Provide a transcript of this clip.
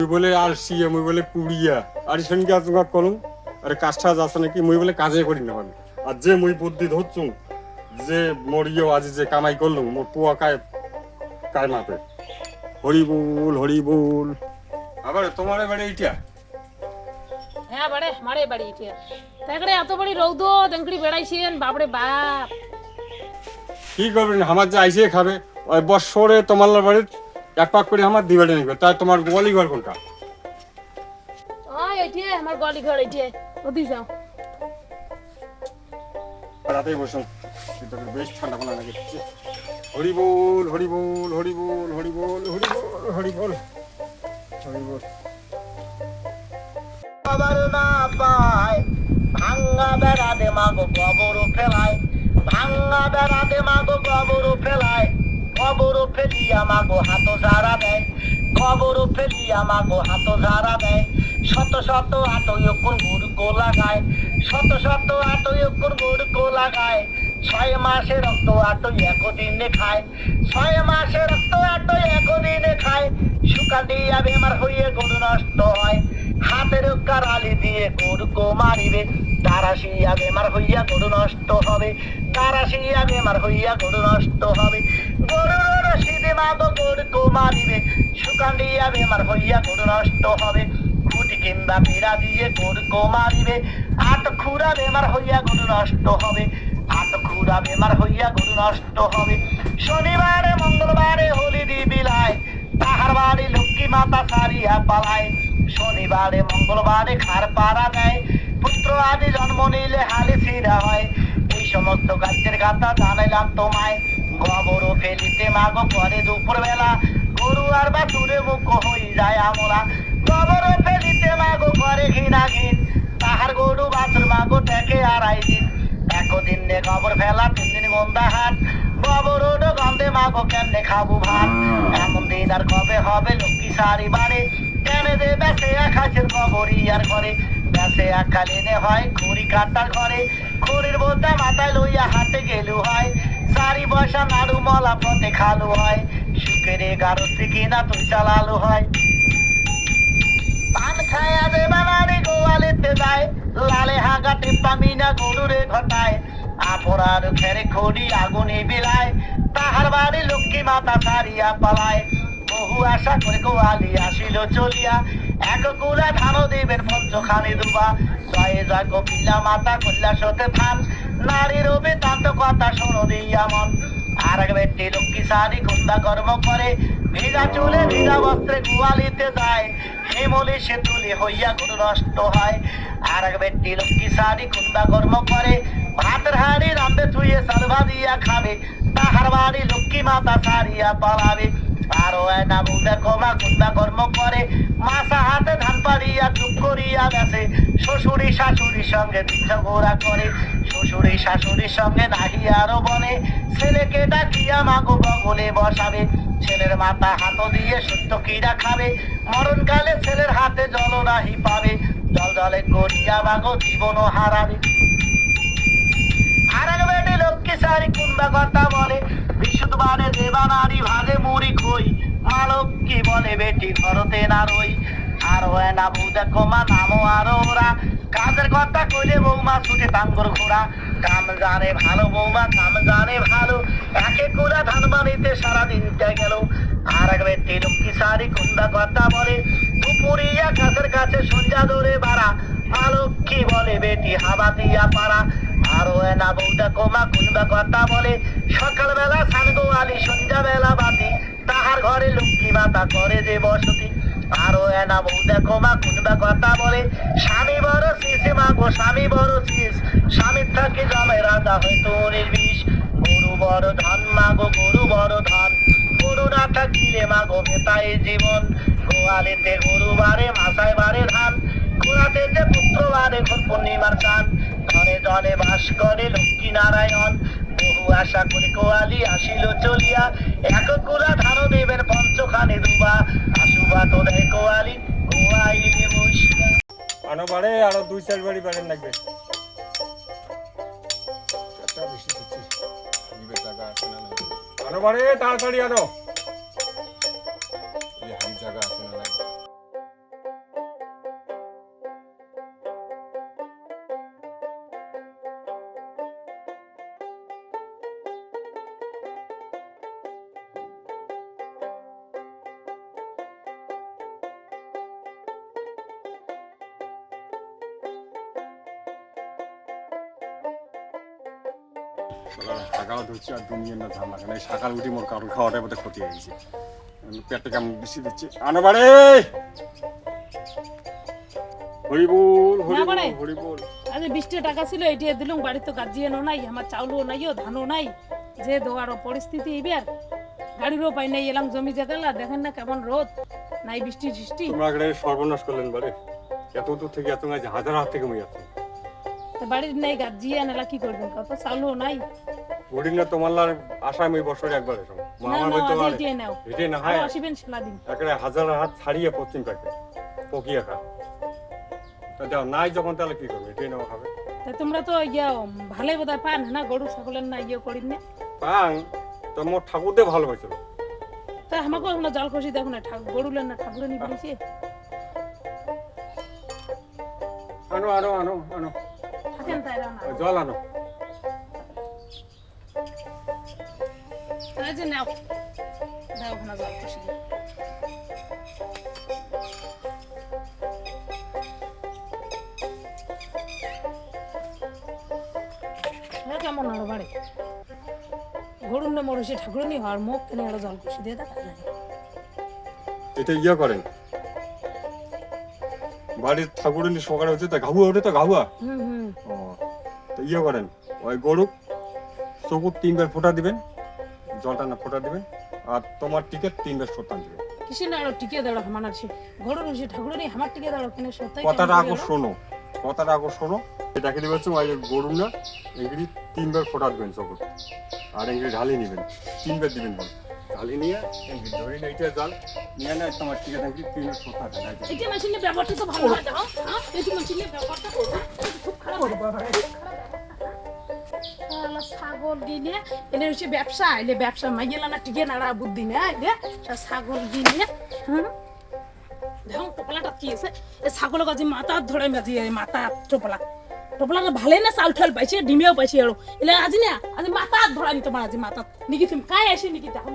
মুই বলে আর সিয়ে মুই বলে কুড়িয়া। আর সঙ্গে আজ কলম? আরে কাজ টাজ আছে নাকি? মুই বলে কাজে করি না আমি আর যে মুই বুদ্ধি ধরছুম যে মরিও আজ যে কামাই করলুম মোর পোয়া কায় কায় মাপে? হরিবুল হরিবুল। আবার তোমার বাড়ি এইটা? হ্যাঁ বাড়ে মারে বাড়ি এটা তাকড়ে এত বড়ি রৌদ দেঙ্কড়ি বেড়াইছেন বাপরে বাপ। কি করবেন? আমার যে আইসে খাবে। ওই বৎসরে তোমার বাড়ির এক পাক করে আমার দিবারে নিবে। তাই তোমার গোয়ালি ঘর কোনটা এইটে আমার গলি ঘর এইটে। ওদি যাও। রাতেই বসুন বেশ ঠান্ডা কোনা লাগে। হরিবোল হরিবোল হরিবোল হরিবোল হরিবোল হরিবোল। হরিবোল। আবার না পায় ভাঙ্গা বেড়া দে মাগো কবর ফেলায়। ভাঙ্গা বেড়া দে মাগো কবর ফেলায়। কবর ফেলিয়া মাগো হাত ঝাড়া দেয়। কবর ফেলিয়া মাগো হাত ঝাড়া দেয়। শত শত আটয়কুর গুড় কো লাগায় শত শত আটয়কুর গুড় কো লাগায় ছয় মাসে রক্ত আটই একদিনে খায়। ছয় মাসে রক্ত আটই একদিনে খায়। শুকা দিয়া বেমার হইয়ে গরু নষ্ট হয়। হাতের কারালি দিয়ে গরু কো মারিবে তারাশিয়া বেমার হইয়া গরু নষ্ট হবে। তারাশিয়া বেমার হইয়া গরু নষ্ট হবে। গরুর রশিদে মাগো গরু কো মারিবে শুকান দিয়া বেমার হইয়া গরু নষ্ট হবে। খুঁটি কিংবা পিড়া দিয়ে গরু কো মারিবে আট খুরা বেমার হইয়া গরু নষ্ট হবে। আট খুরা বেমার হইয়া গরু নষ্ট হবে। শনিবারে, মঙ্গলবারে হোলি দি বিলায় তাহার বাড়ি লক্ষ্মী মাতা সারিয়া পালায়। শনিবারে মঙ্গলবারে খার পাড়া দেয় পুত্র আদি জন্ম নিলে হালি ছিড়া হয়। এই সমস্ত গাছের গাথা জানাইলাম তোমায়। গোবর ফেলিতে মাগো করে দুপুর বেলা গরু আর বাছুরে মুখ হয়ে যায় আমরা গোবর ফেলিতে মাগো করে ঘিনা ঘিন। তাহার গরু বাছুর মাগো দেখে আড়াই দিন। একদিন নে গোবর ফেলা তিন দিন গন্ধা হাট গোবর ওডো গন্ধে মাগো কেমনে খাব ভাত? এমন দিন আর কবে হবে লক্ষ্মী সারি বাড়ে। কেনে দে বেসে আকাশের খবরই আর করে বেসে আকালিনে খড়ি কাটার ঘরে। খড়ির বোঝা মাথায় লইয়া হাতে গেলু সারি বসা নাড়ু মলা পথে খালু সুখের এগারো থেকে তুই চালালু পান খায়া দে বানারি গোয়ালিতে যায়। লালে হাগা মিনা ঘটায়। খেরে খড়ি আগুনে বিলায়। তাহার বাড়ি লক্ষ্মী মাতা সারিয়া পালায়। বহু আশা করে গোয়ালি আসিল চলিয়া। এক কুলা ধান দেবেন পঞ্চখানি দুবা। জয়ে জয় কপিলা মাতা কৈলাসতে থান। নারী রবে তান্ত কথা শোনো দিয়া মন আর এক ব্যক্তি লক্ষ্মী সারি কুন্দা কর্ম করে। ভিজা চুলে ভিজা বস্ত্রে গোয়ালিতে যায়। হেমলি সে তুলে হইয়া গুরু নষ্ট হয়। আর এক ব্যক্তি লক্ষ্মী সারি কুন্দা কর্ম করে। ভাতের হাড়ি রামবে থুয়ে সালভা দিয়া খাবে। তাহার বাড়ি লক্ষ্মী মাতা সারিয়া পালাবে। ছেলের মাথা হাত দিয়ে সত্য কিরা খাবে। মরণকালে ছেলের হাতে জল নাহি পাবে। জল জলে করিয়া মাগো জীবন হারাবে। আর লক্ষ্মী সারি কুন্দা কথা বলে। বিশুদ্ধবারে দেবা নারী ভাগে মুড়ি খই মা লক্ষ্মী বলে বেটি ঘরতে না রই। আর হয় না বুঝে কমা নামো আরও ওরা। কাজের কথা কইলে বৌমা ছুটে তাঙ্গর ঘোরা। কাম জানে ভালো বৌমা কাম জানে ভালো। একে কুলা ধান বাড়িতে সারা দিনটা গেল। আর এক ব্যক্তি লক্ষ্মী সারি কুন্দা কথা বলে। দুপুরিয়া কাছের কাছে সন্ধ্যা ধরে বাড়া। মা লক্ষ্মী বলে বেটি হাবা দিয়া পাড়া। আরও এনা বউটা কমা কুনবা কথা বলে। সকালবেলা সান গোয়ালি সন্ধ্যা বেলা বাতি, তাহার ঘরে লক্ষ্মী মাতা করে যে বসতি। আরও এনা বউটা কমা কুনবা কথা বলে, স্বামী বড় শিশে মাগো স্বামী বড় শিষ স্বামীর থাকে জমে রাজা হয়তো নির্বিষ। গরু বড় ধন মাগো গরু বড় ধন। গরু না থাকিলে মাগো বেতাই জীবন। গোয়ালিতে গরু মাসায় বারে ধান। গোড়াতে যে পুত্র পূর্ণিমার চান ঘরে জলে বাস করে লক্ষ্মী নারায়ণ বহু আশা করে কোয়ালি আসিল চলিয়া। এক কুলা ধান দেবের পঞ্চখানে দুবা। আসুবা তো দেয় কোয়ালি কোয়াইলে বসিয়া। আনো বাড়ে আরও দুই চার বাড়ি বাড়েন লাগবে। আনো বাড়ে তাড়াতাড়ি আনো। সকাল ধরছি আর না এই উঠি মোর কারণ খাওয়াটার মধ্যে ক্ষতি হয়ে গেছে। কেমন বেশি দিচ্ছি? আনো বাড়ে! হরি বল হরি না বল হরি বল আজ বিশটা টাকা ছিল এটি দিলুম বাড়ি তো গাজিয়ানো নাই আমার চাউলও নাইও ধানও নাই। যে দোয়ারও পরিস্থিতি এবার গাড়িরও পাই নাই এলাম জমি জায়গালা দেখেন না কেমন রোদ। নাই বৃষ্টি তোমরা সর্বনাশ করলেন বাড়ে। এত দূর থেকে এত হাজার হাত থেকে মই যাচ্ছ বাড়ির নাই গাজিয়া নেলা কি করবেন? কত চাউলও নাই। ঘুরি না তোমার লার আশা আমি বছরে একবার এসো। আমার আজ পারে এটিয়ে নাও। এটাই না হয় আসিবেন সেলা দিন একেবারে হাজার হাত ছাড়িয়ে পশ্চিম পাকে পকিয়ে খা তা দাও নাই যখন তাহলে কি করবে? এটাই নেওয়া খাবে তা তোমরা তো ইয়া ভালোই বোধ পান না? গরু ছাগলের না ইয়ে করিন না? পাং তো মোর ঠাকুরদের ভালোবাসছিল তা আমাকে এখন জল খসি দেখো না ঠাকুর গরুলেন না ঠাকুরে নি বলেছে? আনো আনো আনো আনো। জল আনো। যে নাও। দাও ওখানে জল খসি হ্যাঁ কেমন হলো বাড়ি? গরুর না মরসে ঠাকুর নি হওয়ার মুখ কেন আরও জল খুশি দিয়ে দেখা এটা ইয়ে করেন। বাড়ির ঠাকুরের সকালে হচ্ছে তা ঘাবুয়া ওঠে তো ঘাবুয়া হুম হুম ও তো ইয়ে করেন ওই গরু চকুর তিনবার ফোঁটা দিবেন জলটা না ফোঁটা দিবেন আর তোমার টিকিট তিনবার সত্যান দিবেন কিসে না আরও টিকে দাঁড়ো আমার আছে টিকে দাঁড়ো কেন কথাটা আগো শোনো কথাটা আগো শোনো এটাকে দিবে হচ্ছে ওই গরু না এগুলি তিনবার ফোঁটা দিবেন চকুর আর এগুলি ঢালি নেবেন তিনবার দিবেন বল ঢালি নিয়ে? ধরে এইটা জাল। নিয়ে না তোমার টিকিট এগুলি তিনবার সত্যান দেয় এটি মেশিনের ব্যবহারটা তো ভালো হয়? দেখো হ্যাঁ এটি মেশিনের ব্যবহারটা করব খুব খারাপ ছাগল গিলে এলে হচ্ছে ব্যবসা এলে ব্যবসা মাইগেলা না টিকে নাড়া বুদ্ধি না এলে ছাগল গিলে হুম? দেখো টোপলাটা কি আছে এ ছাগল গাছে মাথা ধরে মাঝি মাথা টোপলা। টোপলাটা ভালে না চাউল ঠাল পাইছে ডিমেও পাইছে আৰু এলে আজি না আজি মাথা ধরানি তোমার আজি মাথা নিকি তুমি কাই আসে নিকি? দেখো